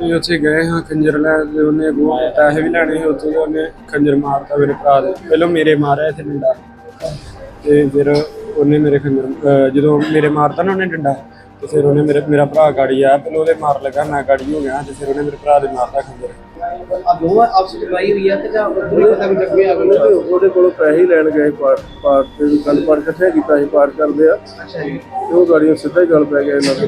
ਇਹ ਉੱਥੇ ਗਏ ਹਾਂ ਖੰਜਰ ਲੈ ਤੇ ਉਹਨੇ ਅੱਗੋਂ ਪੈਸੇ ਵੀ ਲੈਣੇ ਸੀ ਉੱਥੋਂ ਤੇ ਉਹਨੇ ਖੰਜਰ ਮਾਰਤਾ ਮੇਰੇ ਭਰਾ ਦੇ। ਪਹਿਲਾਂ ਮੇਰੇ ਮਾਰਿਆ ਇੱਥੇ ਡੰਡਾ ਤੇ ਫਿਰ ਉਹਨੇ ਮੇਰੇ ਖੰਜਰ ਅਹ ਜਦੋਂ ਮੇਰੇ ਮਾਰਤਾ ਨਾ ਉਹਨੇ ਡੰਡਾ ਤੇ ਫਿਰ ਉਹਨੇ ਮੇਰੇ ਮੇਰਾ ਭਰਾ ਗਾੜੀ ਆਇਆ ਪਹਿਲਾਂ ਉਹਦੇ ਮਾਰ ਲੱਗਾ ਮੈਂ ਗਾੜੀ ਹੋ ਗਿਆ ਤੇ ਫਿਰ ਉਹਨੇ ਮੇਰੇ ਭਰਾ ਦੇ ਮਾਰਤਾ ਖੰਜਰ। ਆ ਦੋਵਾਂ ਆਪਸ ਵਿੱਚ ਲੜਾਈ ਹੋਈ ਹੈ ਤੇ ਜਾਂ ਉਦੋਂ ਹੀ ਪਤਾ ਵੀ ਲੱਗਿਆ ਉਹਨੇ ਤੇ ਉਹਦੇ ਕੋਲੋਂ ਪੈਸੇ ਹੀ ਲੈਣ ਗਏ ਪਾਠ ਪਾਠ ਤੇ ਵੀ ਕੱਲ ਪਾਠ ਇਕੱਠੇ ਕੀਤਾ ਸੀ ਪਾਠ ਕਰਦੇ ਆ। ਅੱਛਾ ਜੀ। ਤੇ ਉਹ ਗਾੜੀਆਂ ਸਿੱਧਾ ਹੀ ਗੱਲ ਪੈ ਗਿਆ ਇਹਨਾਂ ਦੇ।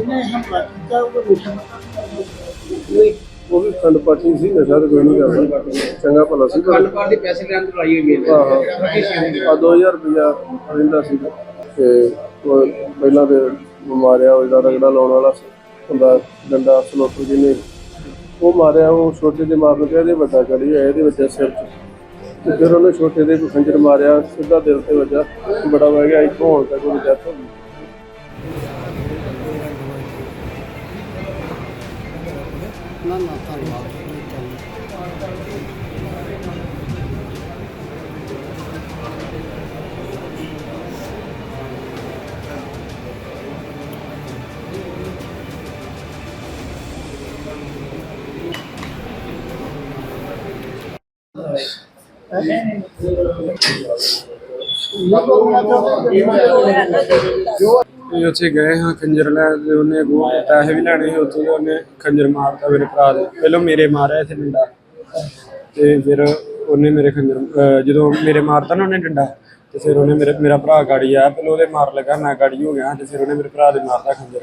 ਨਹੀਂ ਉਹ ਵੀ ਖੰਡ ਪਾਠੀ ਸੀ ਨਸ਼ਾ ਤਾਂ ਕੋਈ ਨਹੀਂ ਕਰਦਾ। ਚੰਗਾ ਭਲਾ ਸੀ। ਪਰ ਕੱਲ ਦੇ ਪੈਸੇ ਲੈਣ ਤੋਂ ਲੜਾਈ ਹੋਈ ਹੈ। ਆ 2000 ਰੁਪਇਆ ਰਹਿੰਦਾ ਸੀ। ਤੇ ਉਹ ਪਹਿਲਾਂ ਤੇ ਮਾਰਿਆ ਉਹ ਜਿਹੜਾ ਰਗੜਾ ਲਾਉਣ ਵਾਲਾ ਸੀ ਹੁੰਦਾ ਡੰਡਾ ਸਲੋਟਰ ਜਿਹਨੇ ਉਹ ਮਾਰਿਆ ਉਹ ਛੋਟੇ ਦੇ ਮਾਰਨ ਤੇ ਇਹਦੇ ਵੱਡਾ ਚੜੀ ਹੈ ਇਹਦੇ ਵਿੱਚ ਸਿਰ 'ਚ। ਤੇ ਫਿਰ ਉਹਨੇ ਛੋਟੇ ਦੇ ਖੰਜਰ ਮਾਰਿਆ ਸਿੱਧਾ ਦਿਲ ਤੇ ਵੱਜਾ ਬੜਾ ਵਹਿ ਗਿਆ ਇੱਥੋਂ ਹੋਣ ਤੱਕ ਉਹਦੀ ਡੈਥ ਹੋ ਗਈ। 何の単がみたいな。Okay. ਇਹ ਉੱਥੇ ਗਏ ਹਾਂ ਖੰਜਰ ਲੈ ਤੇ ਉਹਨੇ ਅੱਗੋਂ ਪੈਸੇ ਵੀ ਲੈਣੇ ਸੀ, ਉੱਥੋਂ ਤੇ ਉਹਨੇ ਖੰਜਰ ਮਾਰਤਾ ਮੇਰੇ ਭਰਾ ਦੇ। ਪਹਿਲਾਂ ਮੇਰੇ ਮਾਰਿਆ ਇੱਥੇ ਡੰਡਾ। ਤੇ ਫਿਰ ਉਹਨੇ ਮੇਰੇ ਖੰਜਰ, ਅਹ ਜਦੋਂ ਮੇਰੇ ਮਾਰਤਾ ਨਾ ਉਹਨੇ ਡੰਡਾ, ਤੇ ਫਿਰ ਉਹਨੇ ਮੇਰੇ, ਮੇਰਾ ਭਰਾ ਗਾੜੀ ਆਇਆ, ਪਹਿਲਾਂ ਉਹਦੇ ਮਾਰ ਲੱਗਾ, ਮੈਂ ਗਾੜੀ ਹੋ ਗਿਆ, ਤੇ ਫਿਰ ਉਹਨੇ ਮੇਰੇ ਭਰਾ ਦੇ ਮਾਰਤਾ ਖੰਜਰ।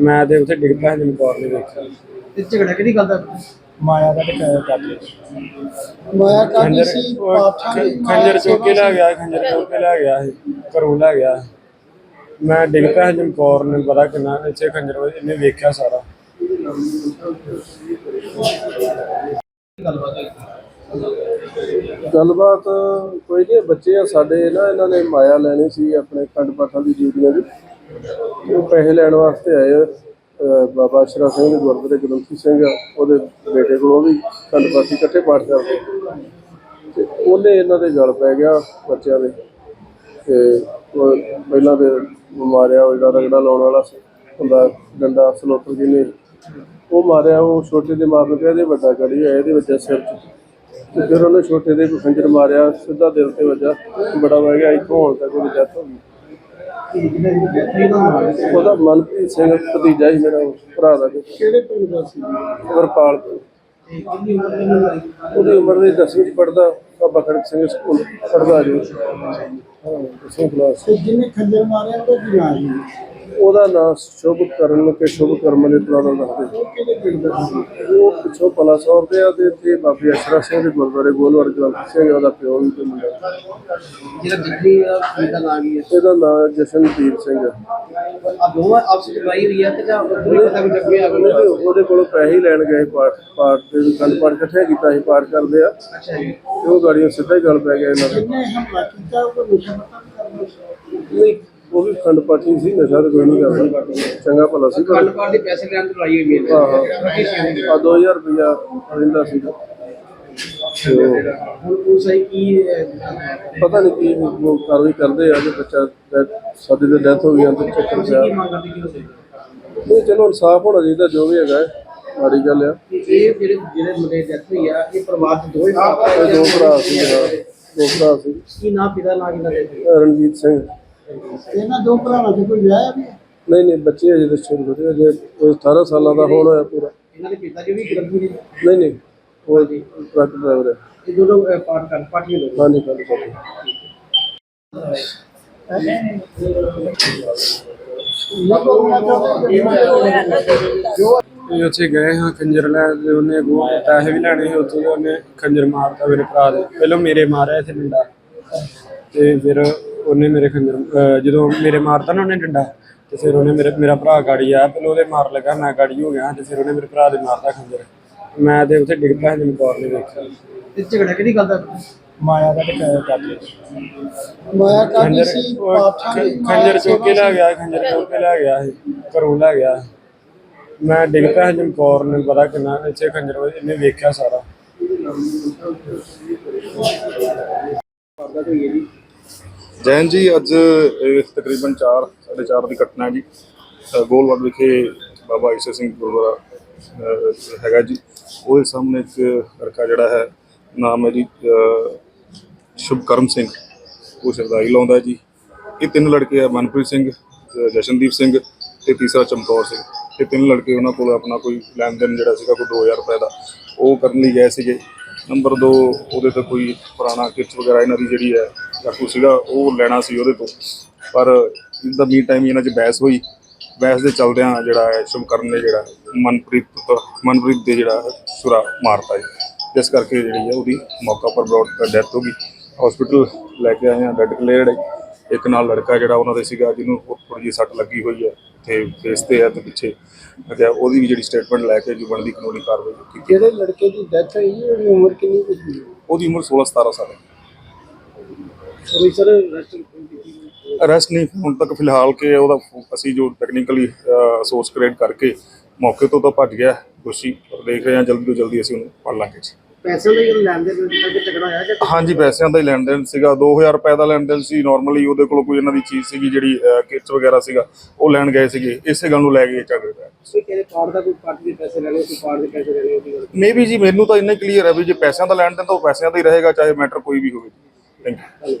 ਮੈਂ ਤੇ ਉੱਥੇ ਡਿੱਗ ਪਿਆ ਜਮਕੌਰ ਨੇ ਵੇਖਿਆ ਤੇ ਝਗੜਾ ਕਿਹੜੀ ਗੱਲ ਦਾ? ਮਾਇਆ ਦਾ ਟਿਕਾਇਆ ਕਰਦੇ ਮਾਇਆ ਕਾਦੀ ਖੰਜਰ ਸੀ? ਉਹ ਪਾਠਾਂ ਦੀ ਖ- ਖੰਜਰ ਚੁੱਕ ਕੇ ਲੈ ਗਿਆ ਖੰਜਰ ਚੁੱਕ ਕੇ ਲੈ ਗਿਆ ਸੀ ਘਰੋਂ ਲੈ ਗਿਆ ਮੈਂ ਡਿੱਗ ਪਿਆ ਜਮਕੌਰ ਨੇ ਪਤਾ ਕਿੰਨਾ ਇੱਥੇ ਖੰਜਰ ਹੋਏ, ਇਹਨੇ ਵੇਖਿਆ ਸਾਰਾ। ਗੱਲਬਾਤ ਕੋਈ ਨਹੀਂ ਬੱਚੇ ਆ ਸਾਡੇ ਨਾ ਇਹਨਾਂ ਨੇ ਮਾਇਆ ਲੈਣੀ ਸੀ ਆਪਣੇ ਖੰਡ ਪਾਠਾਂ ਦੀ ਡਿਊਟੀਆਂ ਦੀ ਉਹ ਪੈਸੇ ਲੈਣ ਵਾਸਤੇ ਆਏ ਆ। ਬਾਬਾ ਅਸ਼ਰਾ ਸਿੰਘ ਦੇ ਗੁਰਦੁਆਰੇ ਗ੍ਰੰਥੀ ਸਿੰਘ ਉਹਦੇ ਬੇਟੇ ਕੋਲ ਉਹ ਵੀ ਖੰਡ ਪਾਠੀ ਇਕੱਠੇ ਪਾਠ ਕਰਦੇ ਤੇ ਉਹਨੇ ਇਹਨਾਂ ਦੇ ਗਲ ਪੈ ਗਿਆ ਬੱਚਿਆਂ ਦੇ। ਤੇ ਉਹ ਪਹਿਲਾਂ ਤੇ ਮਾਰਿਆ ਉਹ ਜਿਹੜਾ ਰਗੜਾ ਲਾਉਣ ਵਾਲਾ ਸੀ ਹੁੰਦਾ ਡੰਡਾ ਸਲੋਟਰ ਜਿਹਨੇ ਉਹ ਮਾਰਿਆ, ਉਹ ਛੋਟੇ ਦੇ ਮਾਰਨ ਤੇ ਇਹਦੇ ਵੱਡਾ ਚੜੀ ਹੈ ਇਹਦੇ ਵਿੱਚ ਸਿਰ 'ਚ। ਤੇ ਫਿਰ ਉਹਨੇ ਛੋਟੇ ਦੇ ਕੋਈ ਖੰਜਰ ਮਾਰਿਆ, ਸਿੱਧਾ ਦਿਲ ਤੇ ਵੱਜਾ, ਬੜਾ ਵਹਿ ਗਿਆ, ਇੱਥੋਂ ਹੋਣ ਤੱਕ ਉਹਦੀ ਡੈਥ ਹੋ ਗਈ। ਉਹਦਾ ਮਨਪ੍ਰੀਤ ਸਿੰਘ ਭਤੀਜਾ ਹੀ ਮੇਰਾ ਭਰਾ ਦਾ। ਕਿਹੜੇ ਪਿੰਡ ਦਾ ਸੀ ਵਰਪਾਲ ਤੋਂ। ਉਹਦੀ ਉਮਰ ਦੇ 10ਵੀਂ ਚ ਪੜਦਾ ਬਾਬਾ ਖੜਕ ਸਿੰਘ ਸਕੂਲ ਪੜਦਾ ਜੀ ਹਾਂ ਦਸਵੀਂ ਕਲਾਸ ਤੇ ਜਿਹਨੇ ਖੰਜਰ ਮਾਰਿਆ ਉਹ ਕੀ ਨਾਂ ਸੀ ਉਹਦਾ ਨਾਮ ਸ਼ੁਭ ਕਰਨ ਕੇ ਸ਼ੁਭ ਕਰਮ ਦੇ ਪੁਰਾਣਾ ਦੱਸਦੇ ਉਹ ਪਿੰਡ ਦਾ ਪਿੱਛੋਂ ਪਲਾ ਸੌਰ ਦੇ ਆ ਤੇ ਇੱਥੇ ਬਾਬੇ ਅਸ਼ਰਾ ਸਿੰਘ ਦੇ ਗੁਰਦੁਆਰੇ ਗੋਲਵਰ ਗ੍ਰੰਥ ਸਿੰਘ ਉਹਦਾ ਪਿਓ ਵੀ ਤੇ ਮੁੰਡਾ। ਜਿਹੜਾ ਜੱਗੀ ਦਾ ਕੀ ਦਾ ਨਾਮ ਹੈ ਇਹਦਾ ਨਾਮ ਜਸ਼ਨਦੀਪ ਸਿੰਘ ਹੈ ਆ ਦੋਵਾਂ ਆਪਸ ਵਿੱਚ ਲੜਾਈ ਹੋਈ ਹੈ ਤੇ ਜਾਂ ਹੀ ਪਤਾ ਵੀ ਲੱਗਿਆ ਉਹਨੇ ਤੇ ਉਹਦੇ ਕੋਲੋਂ ਪੈਸੇ ਹੀ ਲੈਣ ਗਏ ਪਾਠ ਪਾਠ ਤੇ ਵੀ ਕੱਲ ਪਾਠ ਇਕੱਠੇ ਕੀਤਾ ਸੀ ਪਾਠ ਕਰਦੇ ਆ। ਅੱਛਾ ਜੀ। ਤੇ ਉਹ ਗਾੜੀਆਂ ਸਿੱਧਾ ਹੀ ਗੱਲ ਪੈ ਗਿਆ ਇਹਨਾਂ ਦੇ। ਨਹੀਂ ਨਹੀਂ ਉਹ ਵੀ ਖੰਡ ਪਾਠੀ ਸੀ ਨਸ਼ਾ ਤਾਂ ਕੋਈ ਨਹੀਂ ਕਰਦਾ। ਚੰਗਾ ਭਲਾ ਸੀ ਪਰ ਦੇ ਪੈਸੇ ਲੈਣ ਤੋਂ ਲੜਾਈ ਹੋਈ ਹੈ। ਆ 2000 ਰੁਪਇਆ ਰਹਿੰਦਾ ਸੀ। ਹੁਣ ਕੀ? ਪਤਾ ਨਹੀਂ ਕੀ ਉਹ ਕਾਰਵਾਈ ਕਰਦੇ ਆ ਜੇ ਬੱਚਾ ਸਾਡੇ ਦੇ ਡੈਥ ਹੋ ਗਈ ਅੰਦਰ ਚੱਕਰ ਪਿਆ। ਕੀ ਮੰਗ ਕਰਦੇ ਕੀ ਹੋਵੇ ਨਹੀਂ ਚਲੋ ਇਨਸਾਫ ਹੋਣਾ ਚਾਹੀਦਾ ਜੋ ਵੀ ਹੈਗਾ ਹੈ। ਮਾੜੀ ਗੱਲ ਆ। ਇਹ ਜਿਹੜੇ ਜਿਹੜੇ ਮੁੰਡੇ ਡੈਥ ਹੋਈ ਆ ਇਹ ਪਰਿਵਾਰ ਦੇ ਦੋ ਭਰਾ ਇਹ ਦੋ ਭਰਾ ਸੀ ਹਾਂ, ਦੋ ਭਰਾ ਸੀ। ਕੀ ਨਾਂ ਪਿਤਾ ਨਾਂ ਕਿਹਨਾਂ ਦੇ? ਰਣਜੀਤ ਸਿੰਘ। ਇਹਨਾਂ ਦੋ ਭਰਾਵਾਂ ਚ ਕੋਈ ਵਿਆਹ ਵੀ? ਹੈ? ਨਹੀਂ ਨਹੀਂ ਬੱਚੇ ਅਜੇ ਤਾਂ ਛੋਟੇ ਛੋਟੇ ਅਜੇ ਕੋਈ 18 ਸਾਲਾਂ ਦਾ ਹੋਣ ਹੋਇਆ ਪੂਰਾ। ਇਹਨਾਂ ਦੇ ਪਿਤਾ ਜੀ ਵੀ ਨਹੀਂ ਨਹੀਂ ਉਹ ਟਰੱਕ ਡਰਾਈਵਰ ਹੈ ਇਹ ਦੋਨੋਂ ਪਾਠ ਕਰ ਪਾਠੀ ਲੋਕ ਹਾਂਜੀ ਗੱਲ ਕਰਦੇ। ਇਹ ਉੱਥੇ ਗਏ ਹਾਂ ਖੰਜਰ ਲੈ ਤੇ ਉਹਨੇ ਅੱਗੋਂ ਪੈਸੇ ਵੀ ਲੈਣੇ ਸੀ ਉੱਥੋਂ ਤੇ ਉਹਨੇ ਖੰਜਰ ਮਾਰਤਾ ਮੇਰੇ ਭਰਾ ਦੇ। ਪਹਿਲਾਂ ਮੇਰੇ ਮਾਰਿਆ ਇੱਥੇ ਡੰਡਾ ਤੇ ਫਿਰ ਉਹਨੇ ਮੇਰੇ ਅਹ ਜਦੋਂ ਮੇਰੇ ਮਾਰਤਾ ਨਾ ਉਹਨੇ ਡੰਡਾ ਤੇ ਫਿਰ ਉਹਨੇ ਮੇਰੇ ਮੇਰਾ ਭਰਾ ਗਾੜੀ ਆਇਆ ਪਹਿਲਾਂ ਉਹਦੇ ਮਾਰ ਲੱਗਾ ਮੈਂ ਗਾੜੀ ਹੋ ਗਿਆ ਤੇ ਫਿਰ ਉਹਨੇ ਮੇਰੇ ਭਰਾ ਦੇ ਮਾਰਤਾ ਖੰਜਰ ਮੈਂ ਤੇ ਉੱਥੇ ਡਿੱਗ ਪਿਆ ਜਮਕੌਰ ਨੇ ਵੇਖਿਆ ਤੇ ਝਗੜਾ ਕਿਹੜੀ ਗੱਲ ਦਾ? ਮਾਇਆ ਦਾ ਟਿਕਾਇਆ ਕਰਦੇ ਮਾਇਆ ਕਾਦੀ ਸੀ? ਉਹ ਪਾਠਾਂ ਦੀ ਖੰਜਰ ਚੁੱਕ ਕੇ ਲੈ ਗਿਆ ਖੰਜਰ ਚੁੱਕ ਕੇ ਲੈ ਗਿਆ ਸੀ ਘਰੋਂ ਲੈ ਗਿਆ ਮੈਂ ਡਿੱਗ ਪਿਆ ਜਮਕੌਰ ਨੇ ਪਤਾ ਕਿੰਨਾ ਇੱਥੇ ਖੰਜਰ ਹੋਏ, ਇਹਨੇ ਵੇਖਿਆ ਸਾਰਾ। ਜੈਨ ਜੀ ਅੱਜ ਇਹ ਤਕਰੀਬਨ 4 4:30 ਦੀ ਘਟਨਾ ਜੀ। ਅ, ਵਿਖੇ ਬਾਬਾ ਈਸ਼ਰ ਸਿੰਘ ਗੁਰਦੁਆਰਾ ਹੈਗਾ ਜੀ। ਉਹਦੇ ਸਾਹਮਣੇ ਇੱਕ ਲੜਕਾ ਜਿਹੜਾ ਹੈ ਨਾਮ ਹੈ ਜੀ ਸ਼ੁਭਕਰਮ ਸਿੰਘ। ਉਹ ਸਰਦਾਈ ਲਾਉਂਦਾ ਜੀ। ਇਹ ਤਿੰਨ ਲੜਕੇ ਆ ਮਨਪ੍ਰੀਤ ਸਿੰਘ ਜਸ਼ਨਦੀਪ ਸਿੰਘ ਤੇ ਤੀਸਰਾ ਚਮਕੌਰ ਸਿੰਘ। ਇਹ ਤਿੰਨ ਲੜਕੇ ਉਹਨਾਂ ਕੋਲ ਆਪਣਾ ਕੋਈ ਲੈਣ ਦੇਣ ਜਿਹੜਾ ਸੀਗਾ ਕੋਈ 2000 ਰੁਪਏ ਦਾ ਉਹ ਕਰਨ ਲਈ ਗਏ ਸੀਗੇ। ਨੰਬਰ 2 ਉਹਦੇ ਤੇ ਕੋਈ ਪੁਰਾਣਾ ਕਿਚ ਵਗੈਰਾ ਇਹਨਾਂ ਦੀ ਜਿਹੜੀ ਹੈ ਚਾਕੂ ਸੀਗਾ, ਉਹ ਲੈਣਾ ਸੀ ਉਹਦੇ ਤੋਂ। ਪਰ ਇਸ ਦਾ ਮੀਨ ਟਾਈਮ ਇਹਨਾਂ 'ਚ ਬਹਿਸ ਹੋਈ। ਬਹਿਸ ਦੇ ਚਲਦਿਆਂ ਜਿਹੜਾ ਹੈ, ਸ਼ੁਭਕਰਨ ਨੇ ਜਿਹੜਾ ਮਨਪ੍ਰੀਤ ਤੋਂ- ਮਨਪ੍ਰੀਤ ਦੇ ਜਿਹੜਾ ਸੁਰਾ ਮਾਰਤਾ ਜੀ। ਜਿਸ ਕਰਕੇ ਜਿਹੜੀ ਹੈ ਉਹਦੀ ਮੌਕਾ ਪਰ ਬਰੋਡ ਡੈਥ ਹੋ ਗਈ। ਹਸਪੀਟਲ ਲੈ ਕੇ ਆਏ ਆ ਡੈਡ ਕਲੇਅਰਡ ਹੈ। ਇੱਕ ਨਾਲ ਲੜਕਾ ਜਿਹੜਾ ਉਹਨਾਂ ਦੇ ਸੀਗਾ, ਜਿਹਨੂੰ ਥੋੜੀ ਜਿਹੀ ਸੱਟ ਲੱਗੀ ਹੋਈ ਹੈ। ਤੇ ਫੇਸ ਤੇ ਹੈ ਤੇ ਪਿੱਛੇ। ਤੇ ਉਹਦੀ ਵੀ ਜਿਹੜੀ ਸਟੇਟਮੈਂਟ ਲੈ ਕੇ ਜੋ ਬਣਦੀ ਕਾਨੂੰਨੀ ਕਾਰਵਾਈ ਕੀਤੀ। ਜਿਹੜੇ ਲੜਕੇ ਦੀ ਡੈਥ ਹੋਈ ਹੈ, ਉਹਦੀ ਉਮਰ ਕਿੰਨੀ ਕੁ ਸੀ? ਉਹਦੀ ਉਮਰ 16 17 ਸਾਲ ਹੈ। ਸਰ ਅਰੈਸਟ ਨਹੀਂ ਹੁਣ ਤੱਕ ਫਿਲਹਾਲ ਕਿ ਉਹਦਾ ਅਸੀਂ ਜੋ ਟੈਕਨੀਕਲੀ ਸੋਰਸ ਕ੍ਰੀਏਟ ਕਰਕੇ ਮੌਕੇ ਤੋਂ ਤਾਂ ਭੱਜ ਗਿਆ। ਦੋਸ਼ੀ ਦੇਖ ਰਹੇ ਹਾਂ ਜਲਦੀ ਤੋਂ ਜਲਦੀ ਅਸੀਂ ਉਹਨੂੰ ਫੜ ਲਾਂਗੇ ਜੀ। ਪੈਸੇ ਦਾ ਹੀ ਲੈਣ ਦੇ ਕਰਕੇ ਝਗੜਾ ਹੋਇਆ ਜਾਂ ਹਾਂਜੀ ਪੈਸਿਆਂ ਦਾ ਹੀ ਲੈਣ ਦੇਣ ਸੀਗਾ 2000 ਰੁਪਏ ਦਾ ਲੈਣ ਦੇਣ ਸੀ। ਨਾਰਮਲੀ ਉਹਦੇ ਕੋਲ ਕੋਈ ਇਹਨਾਂ ਦੀ ਚੀਜ਼ ਸੀਗੀ ਜਿਹੜੀ ਕਿਟਸ ਵਗੈਰਾ ਸੀਗਾ ਉਹ ਲੈਣ ਗਏ ਸੀਗੇ। ਇਸੇ ਗੱਲ ਨੂੰ ਲੈ ਕੇ ਝਗੜੇ ਪਏ ਕੋਈ ਕਿਹੜੇ ਕਾਰਡ ਦਾ ਕੋਈ ਪਾਰਟੀ ਦੇ ਪੈਸੇ ਲੈਣੇ ਕੋਈ ਕਾਰਡ ਦੇ ਪੈਸੇ ਲੈਣੇ ਉਹਦੀ ਗੱਲ ਮੇਬੀ ਜੀ ਮੈਨੂੰ ਤਾਂ ਇੰਨਾ ਕਲੀਅਰ ਹੈ ਵੀ ਜੇ ਪੈਸਿਆਂ ਦਾ ਲੈਣ ਦੇਣ ਤਾਂ ਉਹ ਪੈਸਿਆਂ ਦਾ ਹੀ ਰਹੇਗਾ ਚਾਹੇ ਮੈਟਰ ਕੋਈ ਵੀ ਹੋਵੇ। Thank you